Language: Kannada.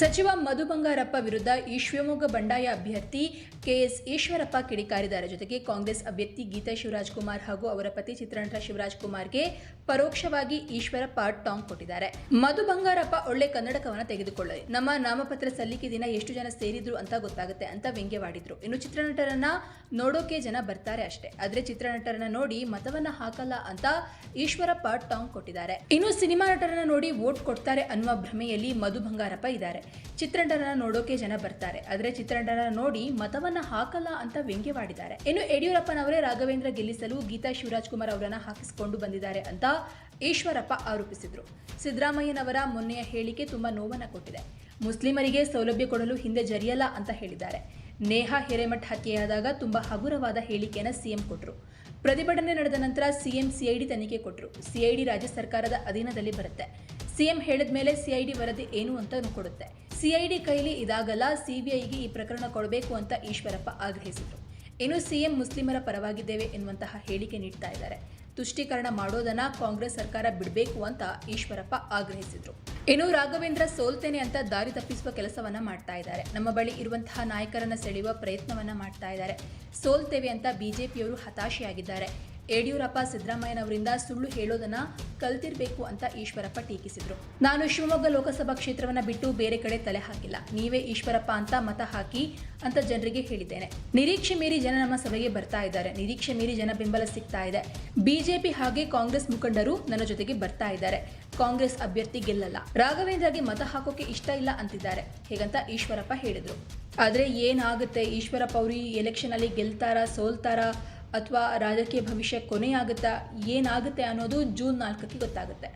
ಸಚಿವ ಮಧು ಬಂಗಾರಪ್ಪ ವಿರುದ್ಧ ಈ ಶಿವಮೊಗ್ಗ ಬಂಡಾಯ ಅಭ್ಯರ್ಥಿ ಕೆಎಸ್ ಈಶ್ವರಪ್ಪ ಕಿಡಿಕಾರಿದ್ದಾರೆ. ಜೊತೆಗೆ ಕಾಂಗ್ರೆಸ್ ಅಭ್ಯರ್ಥಿ ಗೀತಾ ಶಿವರಾಜ್ ಕುಮಾರ್ ಹಾಗೂ ಅವರ ಪತಿ ಚಿತ್ರನಟ ಶಿವರಾಜ್ ಕುಮಾರ್ಗೆ ಪರೋಕ್ಷವಾಗಿ ಈಶ್ವರಪ್ಪ ಟಾಂಗ್ ಕೊಟ್ಟಿದ್ದಾರೆ. ಮಧು ಬಂಗಾರಪ್ಪ ಒಳ್ಳೆ ಕನ್ನಡಕವನ್ನ ತೆಗೆದುಕೊಳ್ಳಲಿ ನಮ್ಮ ನಾಮಪತ್ರ ಸಲ್ಲಿಕೆ ದಿನ ಎಷ್ಟು ಜನ ಸೇರಿದ್ರು ಅಂತ ಗೊತ್ತಾಗುತ್ತೆ ಅಂತ ವ್ಯಂಗ್ಯವಾಡಿದ್ರು. ಇನ್ನು ಚಿತ್ರನಟರನ್ನ ನೋಡೋಕೆ ಜನ ಬರ್ತಾರೆ ಅಷ್ಟೇ. ಆದ್ರೆ ಚಿತ್ರನಟರನ್ನ ನೋಡಿ ಮತವನ್ನ ಹಾಕಲ್ಲ ಅಂತ ಈಶ್ವರಪ್ಪ ಟಾಂಗ್ ಕೊಟ್ಟಿದ್ದಾರೆ. ಇನ್ನು ಸಿನಿಮಾ ನಟರನ್ನ ನೋಡಿ ವೋಟ್ ಕೊಡ್ತಾರೆ ಅನ್ನುವ ಭ್ರಮೆಯಲ್ಲಿ ಮಧು ಬಂಗಾರಪ್ಪ ಇದ್ದಾರೆ. ಚಿತ್ರನಟರನ್ನ ನೋಡೋಕೆ ಜನ ಬರ್ತಾರೆ. ಆದ್ರೆ ಚಿತ್ರಂಡನ ನೋಡಿ ಮತವನ್ನ ಹಾಕಲ್ಲ ಅಂತ ವ್ಯಂಗ್ಯವಾಡಿದ್ದಾರೆ. ಇನ್ನು ಯಡಿಯೂರಪ್ಪನವರೇ ರಾಘವೇಂದ್ರ ಗೆಲ್ಲಿಸಲು ಗೀತಾ ಶಿವರಾಜ್ ಕುಮಾರ್ ಅವರನ್ನ ಹಾಕಿಸಿಕೊಂಡು ಬಂದಿದ್ದಾರೆ ಅಂತ ಈಶ್ವರಪ್ಪ ಆರೋಪಿಸಿದ್ರು. ಸಿದ್ದರಾಮಯ್ಯನವರ ಮೊನ್ನೆಯ ಹೇಳಿಕೆ ತುಂಬಾ ನೋವನ್ನ ಕೊಟ್ಟಿದೆ. ಮುಸ್ಲಿಮರಿಗೆ ಸೌಲಭ್ಯ ಕೊಡಲು ಹಿಂದೆ ಜರಿಯಲ್ಲ ಅಂತ ಹೇಳಿದ್ದಾರೆ. ನೇಹಾ ಹಿರೇಮಠ್ ಹತ್ಯೆಯಾದಾಗ ತುಂಬಾ ಹಗುರವಾದ ಹೇಳಿಕೆಯನ್ನ ಸಿಎಂ ಕೊಟ್ಟರು ಪ್ರತಿಭಟನೆ ನಡೆದ ನಂತರ ಸಿಎಂ ಸಿಐಡಿ ತನಿಖೆ ಕೊಟ್ಟರು ಸಿಐಡಿ ರಾಜ್ಯ ಸರ್ಕಾರದ ಅಧೀನದಲ್ಲಿ ಬರುತ್ತೆ. ಸಿಎಂ ಹೇಳಿದ ಮೇಲೆ ಸಿಐಡಿ ವರದಿ ಏನು ಅಂತ ಕೊಡುತ್ತೆ ಸಿಐಡಿ ಕೈಲಿ ಇದಾಗಲ್ಲ ಸಿಬಿಐಗೆ ಈ ಪ್ರಕರಣ ಕೊಡಬೇಕು ಅಂತ ಈಶ್ವರಪ್ಪ ಆಗ್ರಹಿಸಿದರು. ಇನ್ನು ಸಿಎಂ ಮುಸ್ಲಿಮರ ಪರವಾಗಿದ್ದೇವೆ ಎನ್ನುವಂತಹ ಹೇಳಿಕೆ ನೀಡ್ತಾ ಇದ್ದಾರೆ. ತುಷ್ಟೀಕರಣ ಮಾಡೋದನ್ನ ಕಾಂಗ್ರೆಸ್ ಸರ್ಕಾರ ಬಿಡಬೇಕು ಅಂತ ಈಶ್ವರಪ್ಪ ಆಗ್ರಹಿಸಿದ್ರು. ಇನ್ನು ರಾಘವೇಂದ್ರ ಸೋಲ್ತೇನೆ ಅಂತ ದಾರಿ ತಪ್ಪಿಸುವ ಕೆಲಸವನ್ನ ಮಾಡ್ತಾ ಇದ್ದಾರೆ. ನಮ್ಮ ಬಳಿ ಇರುವಂತಹ ನಾಯಕರನ್ನ ಸೆಳೆಯುವ ಪ್ರಯತ್ನವನ್ನ ಮಾಡ್ತಾ ಇದ್ದಾರೆ. ಸೋಲ್ತೇವೆ ಅಂತ ಬಿಜೆಪಿಯವರು ಹತಾಶೆಯಾಗಿದ್ದಾರೆ. ಯಡಿಯೂರಪ್ಪ ಸಿದ್ದರಾಮಯ್ಯನವರಿಂದ ಸುಳ್ಳು ಹೇಳೋದನ್ನ ಕಲ್ತಿರ್ಬೇಕು ಅಂತ ಈಶ್ವರಪ್ಪ ಟೀಕಿಸಿದ್ರು. ನಾನು ಶಿವಮೊಗ್ಗ ಲೋಕಸಭಾ ಕ್ಷೇತ್ರವನ್ನ ಬಿಟ್ಟು ಬೇರೆ ಕಡೆ ತಲೆ ಹಾಕಿಲ್ಲ. ನೀವೇ ಈಶ್ವರಪ್ಪ ಅಂತ ಮತ ಹಾಕಿ ಅಂತ ಜನರಿಗೆ ಹೇಳಿದ್ದೇನೆ. ನಿರೀಕ್ಷೆ ಮೀರಿ ಜನ ನಮ್ಮ ಸಭೆಗೆ ಬರ್ತಾ ಇದ್ದಾರೆ. ನಿರೀಕ್ಷೆ ಮೀರಿ ಜನ ಬೆಂಬಲ ಸಿಗ್ತಾ ಇದೆ. ಬಿಜೆಪಿ ಹಾಗೆ ಕಾಂಗ್ರೆಸ್ ಮುಖಂಡರು ನನ್ನ ಜೊತೆಗೆ ಬರ್ತಾ ಇದ್ದಾರೆ. ಕಾಂಗ್ರೆಸ್ ಅಭ್ಯರ್ಥಿ ಗೆಲ್ಲಲ್ಲ. ರಾಘವೇಂದ್ರಗೆ ಮತ ಹಾಕೋಕೆ ಇಷ್ಟ ಇಲ್ಲ ಅಂತಿದ್ದಾರೆ. ಹೇಗಂತ ಈಶ್ವರಪ್ಪ ಹೇಳಿದ್ರು. ಆದ್ರೆ ಏನಾಗುತ್ತೆ? ಈಶ್ವರಪ್ಪ ಅವರು ಈ ಎಲೆಕ್ಷನ್ ಅಲ್ಲಿ ಗೆಲ್ತಾರಾ, ಸೋಲ್ತಾರಾ? ಅಥವಾ ರಾಜಕೀಯ ಭವಿಷ್ಯ ಕೊನೆಯಾಗುತ್ತಾ ಏನಾಗುತ್ತೆ ಅನ್ನೋದು ಜೂನ್ ನಾಲ್ಕಕ್ಕೆ ಗೊತ್ತಾಗುತ್ತೆ.